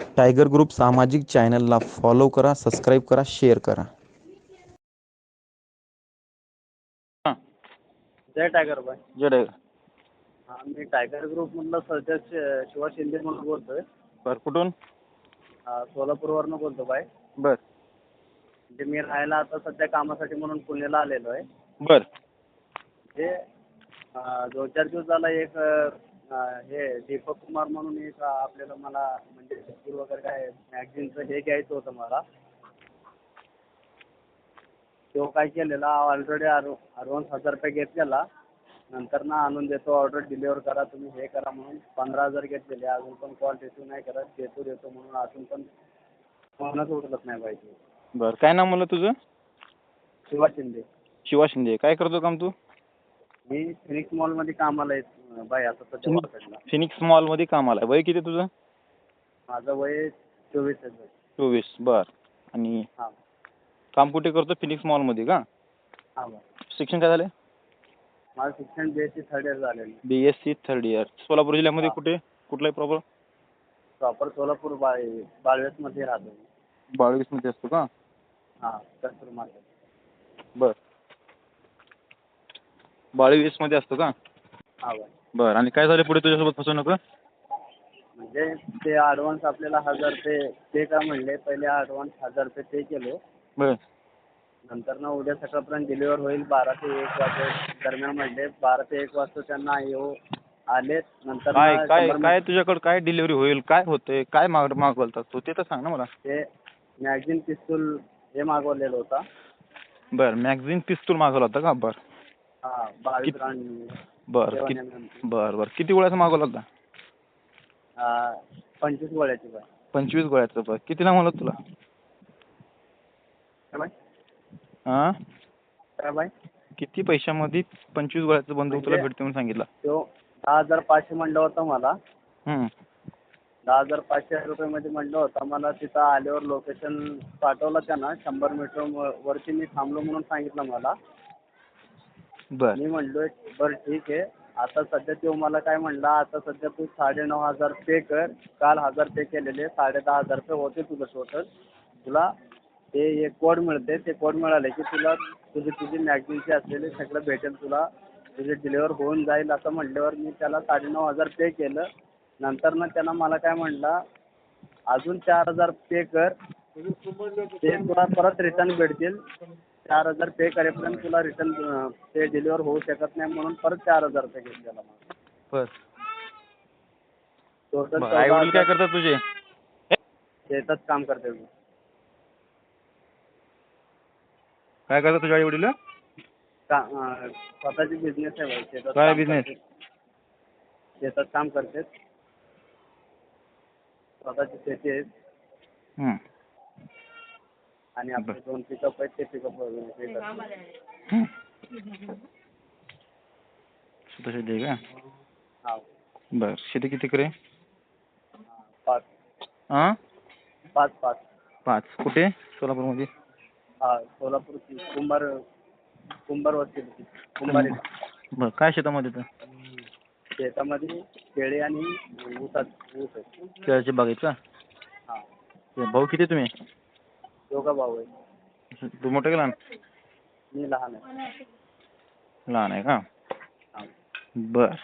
Tiger group सामाजिक चॅनलला follow करा सबस्क्राईब करा शेअर करा. जय टायगर बाय जय टायगर. हा मी टायगर ग्रुपमधला सदस्य शिवा शिंदे म्हणून बोलतोय. बर कुठून? हा, सोलापूरवरनं बोलतो बाय बर. म्हणजे मी राहायला आता सध्या कामासाठी म्हणून पुण्याला आलेलो आहे. बर. ते अं, दोन चार दिवस झाला एक अं, हे दीपक कुमार म्हणून एक आपल्याला मला म्हणजे स्कूल वगैरे काय मॅगझिनचं हे घ्यायचं होतं मला. तो काय केलेला ऑलरेडी ॲडव्हान्स हजार रुपये घेतलेला. नंतर ना आणून देतो ऑर्डर डिलिव्हर करा तुम्ही हे करा म्हणून. पंधरा हजार घेतलेले अजून पण कॉल रिसिव्ह नाही करत. देतो देतो म्हणून अजून पण फोनच उचलत नाही पाहिजे बर काय नाव म्हणलं तुझं? शिवा शिंदे. शिवा शिंदे. काय करतो काम तू? मी फिनिक्स मॉलमध्ये कामाला आहे बाय आता सध्या मार्केटला फिनिक्स मॉलमध्ये कामाला आहे वय किती तुझं? माझं वय चोवीस आहे. चोवीस. बर. आणि हां. काम कुठे करतो? फिनिक्स मॉलमध्ये का? हां बाय शिक्षण काय झालं माझं शिक्षण B S C third year झालेलं B S C third year Solapur जिल्ह्यामध्ये हा. कुठे? कुठलाही प्रॉब्लेम प्रॉपर सोलापूर बाळ बाळवेसमध्ये राहतो मी. बाळवीसमध्ये असतो का? हां कस्तूर मार्केट बर. बाळवीसमध्ये असतो का? हां बाय बर आणि काय झालं पुढे तुझ्यासोबत फसवणूक? म्हणजे ते ॲडव्हान्स आपल्याला हजार रुपये पे का म्हणले पहिले ॲडव्हान्स हजार रुपये पे केले. बर. नंतर ना उद्या सकाळपर्यंत डिलिव्हर होईल बारा ते एक वाजे दरम्यान म्हणले बारा ते एक वाजता त्यांना येऊ आले. नंतर काय ना काय शंभर काय तुझ्याकडे काय डिलिव्हरी होईल काय होतंय काय माग मागवलतात तू? ते तर सांग ना मला. ते मॅगझिन पिस्तूल हे मागवलेलं होता. बर मॅगझिन पिस्तूल मागवला होता का? बर. हां बर बर बर. किती गोळ्याचा मागवला होता पंचवीस गोळ्याची बाय पंचवीस गोळ्याचं बर. किती नाव म्हणलं तुला? हां किती पैशामध्ये पंचवीस गोळ्याचं बंदूक तुला म्हणजे- भेटते म्हणून सांगितलं? तो दहा हजार पाचशे म्हणलं होतं मला. दहा हजार पाचशे रुपयामध्ये म्हणलं होतं. मला तिथं आल्यावर लोकेशन पाठवलं त्यानं. शंभर मीटर वरती मी थांबलो म्हणून सांगितलं मला. बर. मी म्हणलोय बरं ठीक आहे. आता सध्या तो मला काय म्हणला आता सध्या तू साडे नऊ हजार पे कर. काल हजार पे केलेले साडे दहा हजार रुपये होते तुझं टोटल तुला ते एक कोड मिळते ते कोड मिळाले की तुला तुझी तुझी मॅगझिनची असलेले सगळं भेटेल तुला. तुझे डिलिव्हर होऊन जाईल असं म्हटल्यावर मी त्याला साडे नऊ हजार पे केलं. नंतर ना त्यानं मला काय म्हणला अजून चार हजार पे कर. ते तुला परत रिटर्न भेटतील. चार हजार पे करेपर्यंत तुला रिटर्न ते डिलिव्हर होऊ शकत नाही म्हणून परत चार हजार रुपये घेतलेला मला बर टोटल आई वडील काय करतात तुझे? शेतात काम करते मी काय करतात तुझे आई वडील का अं, स्वतःची बिझनेस आहे भाई शेतात काय काम business? करते. शेतात काम करते स्वतःची शेती आहे. आणि आपले दोन पिकअप आहेत ते पिकअप हम्म. स्वतः शेती आहे? का? हा. बर. शेती किती करे? पाच. हां पाच पाच. पाच. कुठे? सोलापूरमध्ये? हा सोलापूर कुंभार कुंभार वस्ती कुंभारी बर. काय शेतामध्ये तर? शेतामध्ये केळी आणि ऊसात ऊस आहे. केळाची बाग का? हा. ते भाऊ किती तुम्ही? दोघा भाऊ आहे. तू मोठं की लहान मी लहान आहे. लहान आहे का? हा. बर.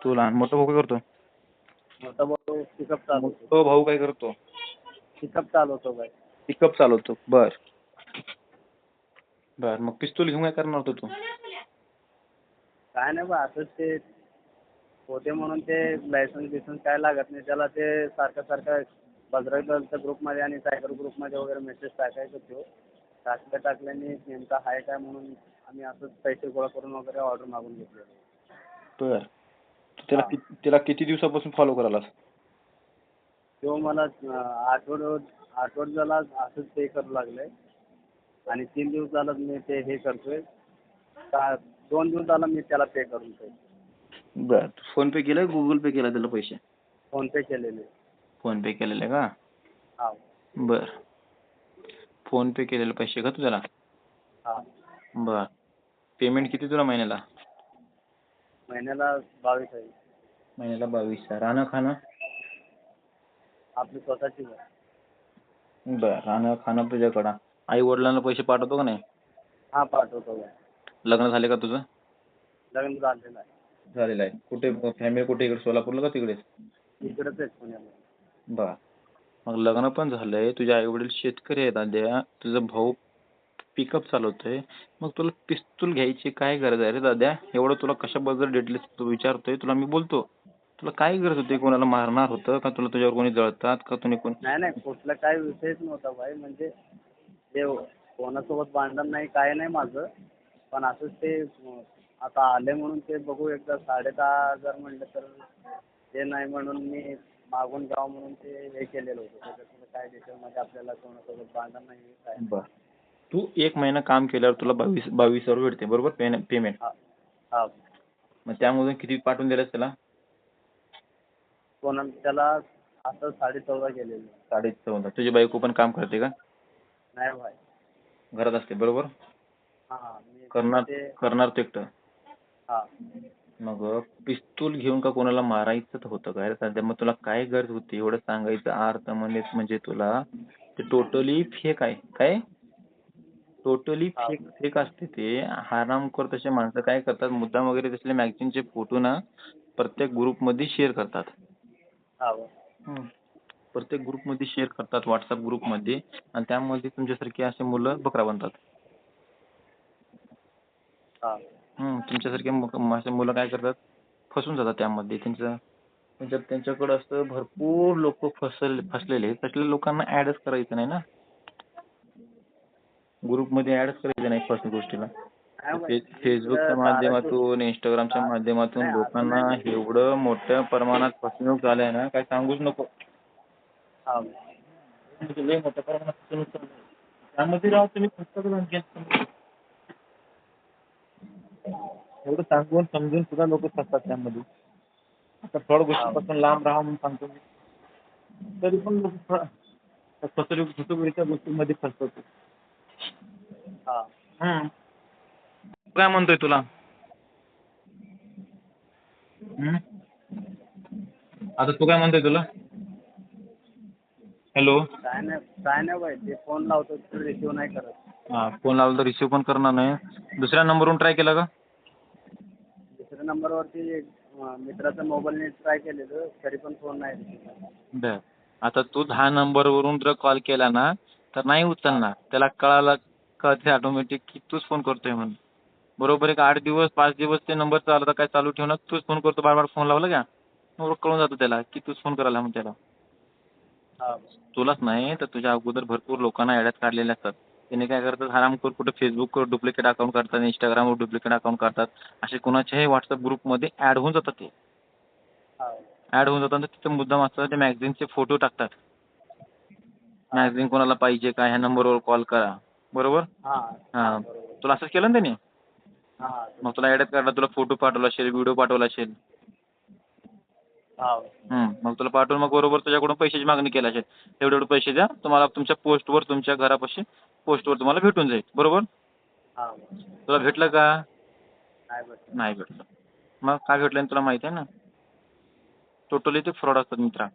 तू लहान मोठा भाऊ काय करतो? मोठा भाऊ पिकअप चालवतो. तो भाऊ काय करतो? पिकअप चालवतो बाय पिकअप चालवतो. बर. बर मग पिस्तूल घेऊन काय करणार होतो तू? काय नाही बा असंच ते होते म्हणून ते लायसन्स बिसन्स काय लागत नाही त्याला ते सारखं सारखं बजरंग दलच्या ग्रुपमध्ये आणि टायगर ग्रुपमध्ये वगैरे मेसेज टाकायचं तो टाकल्या टाकल्याने नेमका आहे काय म्हणून आम्ही असंच पैसे गोळा करून वगैरे ऑर्डर मागून घेतलेलो बर. त्याला हा. त्याला किती दिवसापासून फॉलो करायलास? तो मला अं, आठवड आठवड झाला असंच पे करू लागले. आणि तीन दिवस झालं मी ते हे करतोय. का दोन दिवस झालं मी त्याला पे करून फोन पे केलं गुगल पे केला त्याला पैसे? फोनपे केलेले. फोन पे केलेले का? हा. बर. फोन पे केलेले पैसे का तू त्याला हा. बर. पेमेंट किती तुला महिन्याला? महिन्याला बावीस आहे. महिन्याला बावीस राहणं खाणं आपली स्वतःची घर बरं. राहणं खाणं तुझ्याकडं. आई वडिलांना पैसे पाठवतो का नाही? हां पाठवतो लग्न झाले का तुझं? लग्न झालेलं आहे. झालेलं आहे. कुठे फॅमिली कुठे इकडे? सोलापूरला का तिकडेच इकडेच आहे पुण्याला. बर मग लग्न पण झालंय तुझे आई वडील शेतकरी आहेत दाद्या तुझा भाऊ पिकअप चालवतोय. मग तुला पिस्तूल घ्यायची काय गरज आहे? रे दाद्या एवढं तुला कशाबद्दल डिटेल्स विचारतोय? तुला मी बोलतो. तुला काय गरज होती? कोणाला मारणार होतं? का तुला तुझ्यावर कोणी जळतात? का तुम्ही कोणी नाही नाही कुठला काय विषयच नव्हता भाई. म्हणजे ते कोणासोबत भांडण नाही काय नाही माझं. पण असंच ते आता आले म्हणून ते बघू एकदा. साडे दहा हजार म्हणलं तर ते नाही म्हणून मी मागून जावं म्हणून ते हे केलेलं होतं. त्याच्यातलं काय डिटेलमध्ये आपल्याला कोणासोबत भांडण नाही काय? नाही. बर. तू एक महिना काम केल्यावर तुला बावीस बावीस हजार भेटते बरोबर? पेमेंट हा हा. मग त्यामधून किती पाठवून दिलास त्याला? कोणा त्याला असं साडे चौदा केलेलं. साडे चौदा. तुझी बायको पण काम करते का? नाही भाई. घरात असते बरोबर? हां मी करणार ते करणार तू एकटं. हां. मग पिस्तूल घेऊन का कोणाला मारायचं तर होतं काय रे सध्या मग तुला काय गरज होती? एवढं सांगायचं अर्थ म्हणजे म्हणजे तुला. ते टोटली फेक आहे. काय? टोटली हा. फेक फेक असते ते. हरामखोर तसे माणसं काय करतात? मुद्दाम वगैरे तसले मॅगझिनचे फोटो ना प्रत्येक ग्रुपमध्ये शेअर करतात. हां. भाई. हम्म. प्रत्येक ग्रुपमध्ये शेअर करतात व्हॉट्सअप ग्रुपमध्ये आणि त्यामध्ये तुमच्यासारखी असे मुलं बकरा बनतात. हां. हम्म, तुमच्यासारखे मु- असे मुलं काय करतात? फसून जातात त्यामध्ये. त्यांचं त्यांच्या त्यांच्याकडे असं भरपूर लोक फसल फसलेले. तसल्या लोकांना ऍडच करायचं नाही ना? ग्रुपमध्ये ऍडच करायचं नाही फर्स्ट गोष्टीला. फे- फेसबुकच्या माध्यमातून इंस्टाग्रामच्या माध्यमातून लोकांना. एवढं मोठ्या प्रमाणात फसवणूक झालंय ना काय सांगूच नको. हां लय मोठ्या प्रमाणात फसवणूक चालू आहे. त्यामध्ये राव तुम्ही पुस्तकं एवढं सांगून समजून सुद्धा लोक फसतात त्यामध्ये. आता फ्रॉड गोष्टीपासून लांब राहा म्हणून सांगतो मी. तरी पण लोक फसवणूक फसवणुकीच्या गोष्टींमध्ये फसतात. हां. हम्म. काय म्हणतोय तुला? हम्म? आता तू काय म्हणतोय तुला? हॅलो. काय नाही काय नाही भाई ते फोन लावतो ते रिसिव्ह नाही करत. हा फोन लावला तर रिसिव्ह पण करणार नाही. दुसऱ्या नंबरवरून ट्राय केला का? नंबरवरती मित्राच्या मोबाईलने ट्राय केलेलं तरी पण फोन नाही रिसिव्ह. बर. आता तू दहा नंबरवरून जर कॉल केला ना तर नाही उचलणार. त्याला कळालं कळते ऑटोमॅटिक की तूच फोन करतोय म्हणून? बरोबर एक आठ दिवस पाच दिवस ते नंबर चालता काय चालू ठेवणार? तूच फोन करतो बार बार फोन लावला का? कळून जातं त्याला की तूच फोन करायला म्हणून त्याला. हां. तुलाच नाही तर तुझ्या अगोदर भरपूर लोकांना ॲड्यात काढलेले असतात. त्याने काय करतात हरामखोर कुठं फेसबुकवर डुप्लिकेट अकाउंट काढतात इंस्टाग्रामवर डुप्लिकेट अकाउंट काढतात असे कुणाच्याही व्हॉट्सअप ग्रुपमध्ये ॲड होऊन जातात ते. हां. ॲड होऊन जातात तिथं मुद्दाम असतात ते मॅगझिनचे फोटो टाकतात. मॅगझिन कोणाला पाहिजे का ह्या नंबरवर कॉल करा. बरोबर? हां. तुला असंच केलं ना त्याने? हां. मग तुला ॲड्यात काढला तुला फोटो पाठवला असेल व्हिडिओ पाठवला असेल. मग तुला पाठवून मग बरोबर तुझ्याकडून पैशाची मागणी केली असेल. एवढे एवढे पैसे द्या तुम्हाला तुमच्या पोस्टवर तुमच्या घरापाशी पोस्टवर तुम्हाला भेटून जाईल. बरोबर? तुला भेटलं का? नाही भेटलं. मग काय भेटलं तुला माहिती आहे ना? टोटली ते फ्रॉड असतात मित्रा.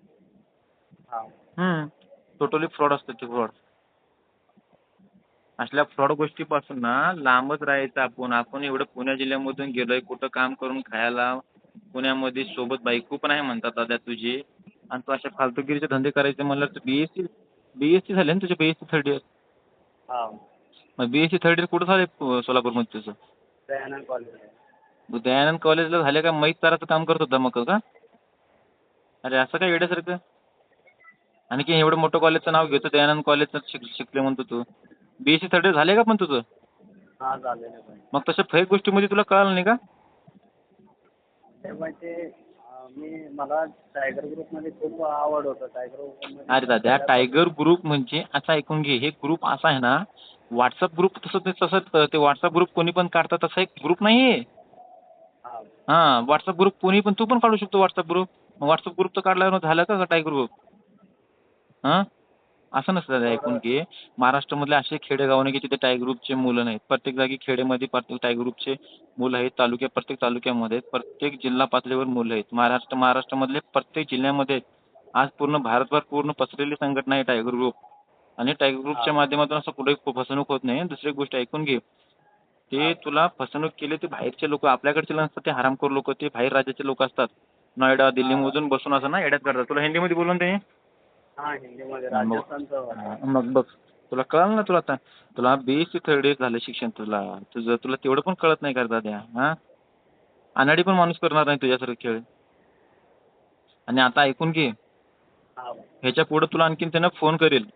टोटली फ्रॉड असतात ते फ्रॉड असल्या फ्रॉड गोष्टीपासून ना लांबच राहायचं आपण. आपण एवढं पुणे जिल्ह्यामधून गेलोय कुठं काम करून खायला पुण्यामध्ये सोबत बायको पण आहे म्हणतात दादा तुझी. आणि तू अशा फालतूगिरीचे धंदे करायचे म्हणलं तर B S C B S C झाले ना तुझे B S C third year हां. मग B S C third year कुठं झाले सोलापूरमध्ये तुझं? दयानंद कॉलेज दयानंद कॉलेजला झाले का मैत ताराचं काम करत होता मग का? अरे असं काय वेड्यासारखं? आणखी एवढं मोठं कॉलेजचं नाव घेतो दयानंद कॉलेजचं शिक शिकले म्हणतो तू. B S C third year झाले का पण तुझं? हां मग तसं फेक गोष्टीमध्ये तुला कळालं नाही का? म्हणजे मी मला टायगर ग्रुपमध्ये खूप आवड होतं. टायगर ग्रुपमध्ये अरे दादा टायगर ग्रुप म्हणजे असं ऐकून घे. हे ग्रुप असा आहे ना व्हॉट्सअप ग्रुप तसं ते तसं ते व्हॉट्सअप ग्रुप कोणी पण काढतात तसा एक ग्रुप नाही आहे हां व्हॉट्सअप ग्रुप कोणी पण तू पण काढू शकतो व्हॉट्सअप ग्रुप व्हॉट्सअप ग्रुप तर काढल्यावर झालं का टायगर ग्रुप हां? असं नसतं दादा ऐकून घे महाराष्ट्रामधले असे खेडेगाव नाही की तिथे टायगर ग्रुपचे मुलं नाहीत. प्रत्येक जागी खेडेमध्ये प्रत्येक टायगर ग्रुपचे मुलं आहेत. तालुक्या प्रत्येक तालुक्यामध्ये. प्रत्येक जिल्हा पातळीवर मुलं आहेत. महाराष्ट्र महाराष्ट्रामधले प्रत्येक जिल्ह्यामध्ये आज पूर्ण भारतभर पूर्ण पसरलेली संघटना आहे टायगर ग्रुप आणि टायगर ग्रुपच्या माध्यमातून असं कुठेही फसवणूक होत नाही. दुसरी गोष्ट ऐकून घे. ते तुला फसवणूक केली ते बाहेरचे लोक आपल्याकडचे नसतात ते हरामखोर लोक ते बाहेर राज्याचे लोक असतात. नोएडा दिल्लीमधून बसून असं ना येड्यात करतात. तुला हिंदीमध्ये बोलून ते हां हिंदीमध्ये मग. राजस्थानचं हा, मग बघ तुला कळलं ना तुला आता? तुला बीएससी थर्ड इयर झालं शिक्षण तुला. तुझं तुला तेवढं पण कळत नाही करता द्या हां? अनाडी पण माणूस करणार नाही तुझ्यासारखं खेळ. आणि आता ऐकून घे. हां. ह्याच्या पुढं तुला आणखीन त्यानं फोन करेल.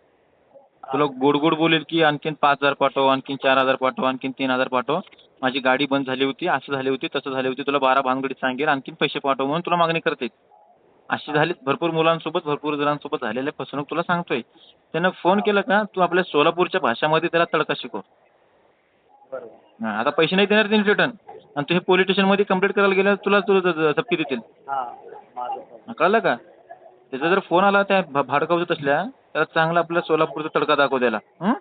तुला गोड गोड बोलेल की आणखीन पाच हजार पाठव आणखीन चार हजार पाठव आणखीन तीन हजार पाठव. माझी गाडी बंद झाली होती असं झाली होती तसं झाली होती. तुला बारा भानगडीत सांगेल आणखीन पैसे पाठव म्हणून तुला मागणी करते. अशी झाली. भरपूर मुलांसोबत भरपूर जणांसोबत झालेले फसवणूक तुला सांगतोय. त्यानं फोन केला का? तू आपल्या सोलापूरच्या भाषामध्ये त्याला तडका शिकव. आता पैसे नाही देणार त्यांनी रिटर्न. आणि तू हे पोलीस स्टेशनमध्ये कंप्लेंट करायला गेल्यावर तुला तुला झपकी देतील. हां कळलं का? त्याचा जर फोन आला त्या भाडकावूत असल्या तर चांगला आपल्या सोलापूरचा तडका दाखव हं?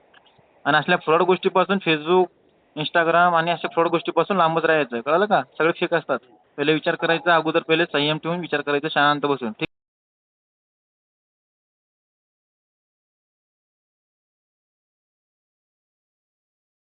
आणि असल्या फ्रॉड गोष्टीपासून फेसबुक इंस्टाग्राम आणि अशा फ्रॉड गोष्टीपासून लांबच राहायचं. कळलं का? सगळे फेक असतात. पहिले विचार करायचा अगोदर पहिले संयम ठेवून विचार करायचा शांत बसून ठीक